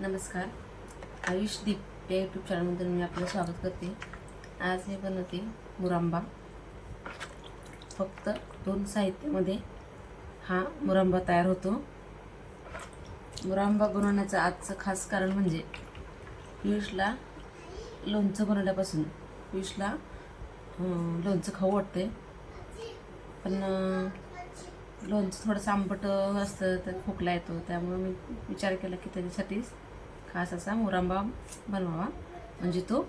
नमस्कार. आयुष दीप या यूट्यूब चॅनलमध्ये मी आपलं स्वागत करते. आज मी बनवते मुरांबा. फक्त दोन साहित्यामध्ये हा मुरांबा तयार होतो. मुरांबा बनवण्याचं आजचं खास कारण म्हणजे पियुषला लोणचं बनवल्यापासून पियुषला लोणचं खाऊ वाटते पण लोणचं थोडंसं आंबट असतं तर खोकला येतो त्यामुळे मी विचार केला की त्याच्यासाठीच खास असा मुरांबा बनवावा. म्हणजे तो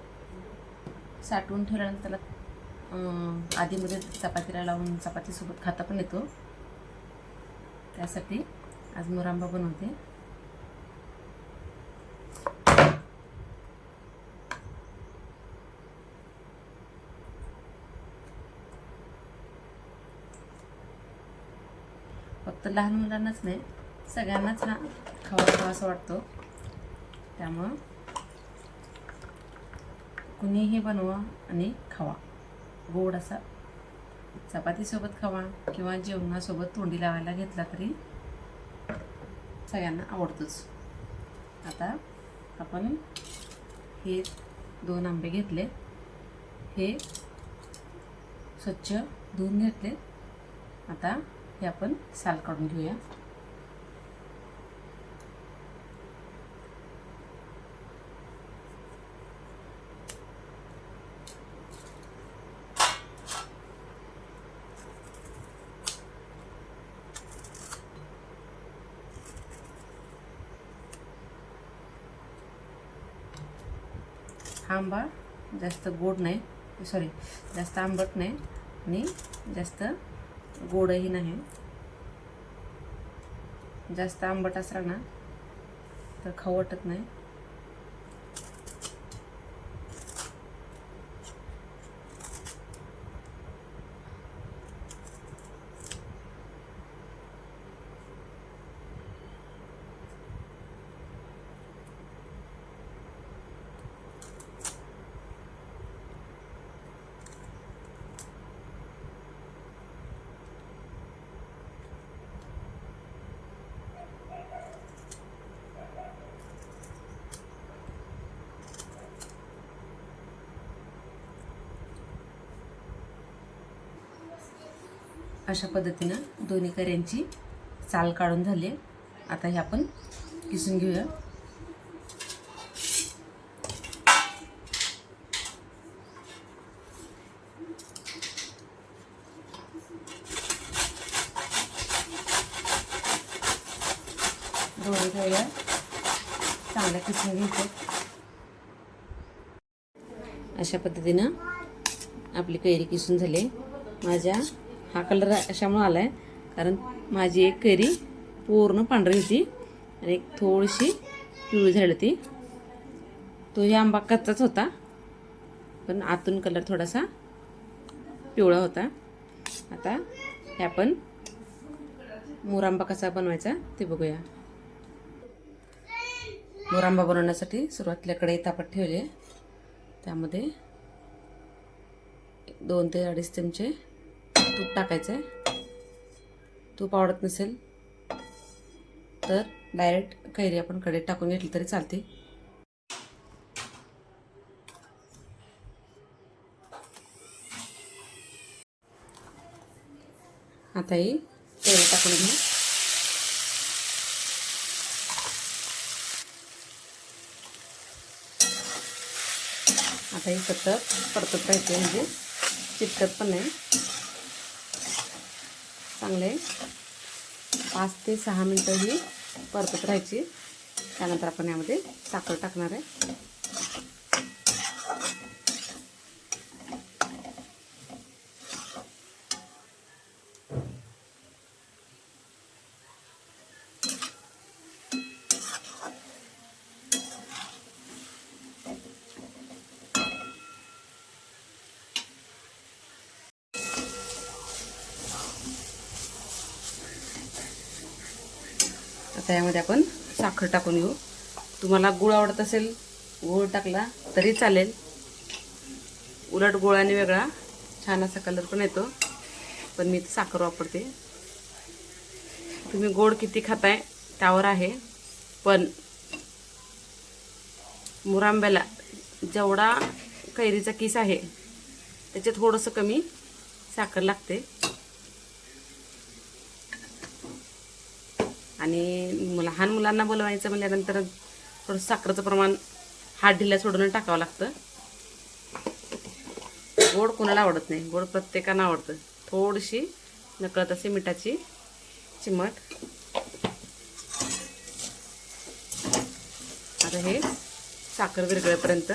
साठवून ठेवल्यानंतर त्याला आधीमध्ये चपातीला लावून चपातीसोबत खाता पण येतो. त्यासाठी आज मुरांबा बनवते. फक्त लहान मुलांनाच नाही सगळ्यांनाच हा खावा खावा असं वाटतो. त्यामुळं कुणीही बनवा आणि खावा. गोड असा चपातीसोबत खावा किंवा जेवणासोबत तोंडी लावायला घेतला तरी सगळ्यांना आवडतोच. आता आपण हे दोन आंबे घेतले. हे स्वच्छ धुवून घेतले. आता हे आपण साल काढून घेऊया. आंबा जास्त गोड नाही. सॉरी जास्त आंबट नाही आणि जास्त गोडही नाही. जास्त आंबट असला ना तर खाऊ वाटत नाही. अशा पद्धतीनं दोन्ही कर्यांची चाल काढून झाली आता हे आपण किसून घेऊया. दोन्ही कैऱ्या चांगल्या किसून घेतो अशा पद्धतीनं आपली कैरी किसून झाली. माझ्या हा कलर अशामुळं आला आहे कारण माझी एक कैरी पूर्ण पांढरी होती आणि एक थोडीशी पिवळी झाली होती. तोही आंबा कच्चाच होता. पण आतून कलर थोडासा पिवळा होता. आता हे आपण मोरांबा कसा बनवायचा ते बघूया. मोरांबा बनवण्यासाठी सुरुवातीला कढई तापत ठेवले त्यामध्ये दोन ते अडीच चमचे तूप टाकायचं आहे तूप आवडत नसेल तर डायरेक्ट कैरी आपण कढईत टाकून घेतली तरी चालते. आता ही कैरी टाकून घेऊ. आता ही सतत परतत राहायचे म्हणजे चिटकत पण नाही. चांगले पाच ते सहा मिनटं ही परतत राहायची. त्यानंतर आपण यामध्ये साखर टाकणार आहे. आता यामध्ये आपण साखर टाकून घेऊ. तुम्हाला गुळ आवडत असेल गुळ टाकला तरी चालेल. उलट गुळाने वेगळा छान असा कलर पण येतो. पण मी साखर वापरते. तुम्ही गोड किती खाताय त्यावर आहे. पण मुरांब्याला जेवढा कैरीचा किस आहे त्याच्यात थोडंसं कमी साखर लागते. आणि लहान मुलांना बोलवायचं म्हणल्यानंतर थोडं साखरेचं प्रमाण हात ढिल्या सोडून टाकावं लागतं. गोड कोणाला आवडत नाही. गोड प्रत्येकानं आवडतं. थोडीशी नकळत अशी मिठाची चिमट. आता हे साखर विरगळेपर्यंत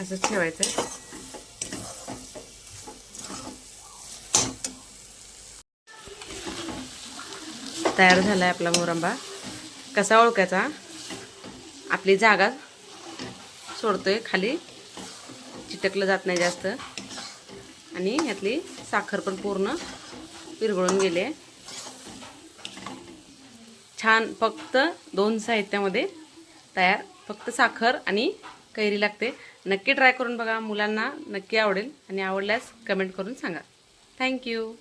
असंच ठेवायचं तयार झाला आहे आपला मोरंबा. कसा ओळखायचा? आपली जागा सोडतो आहे खाली. चिटकलं जात नाही जास्त. आणि यातली साखर पण पूर्ण विरघळून गेली आहे. छान फक्त दोन साहित्यामध्ये तयार. फक्त साखर आणि कैरी लागते. नक्की ट्राय करून बघा. मुलांना नक्की आवडेल. आणि आवडल्यास कमेंट करून सांगा. थँक्यू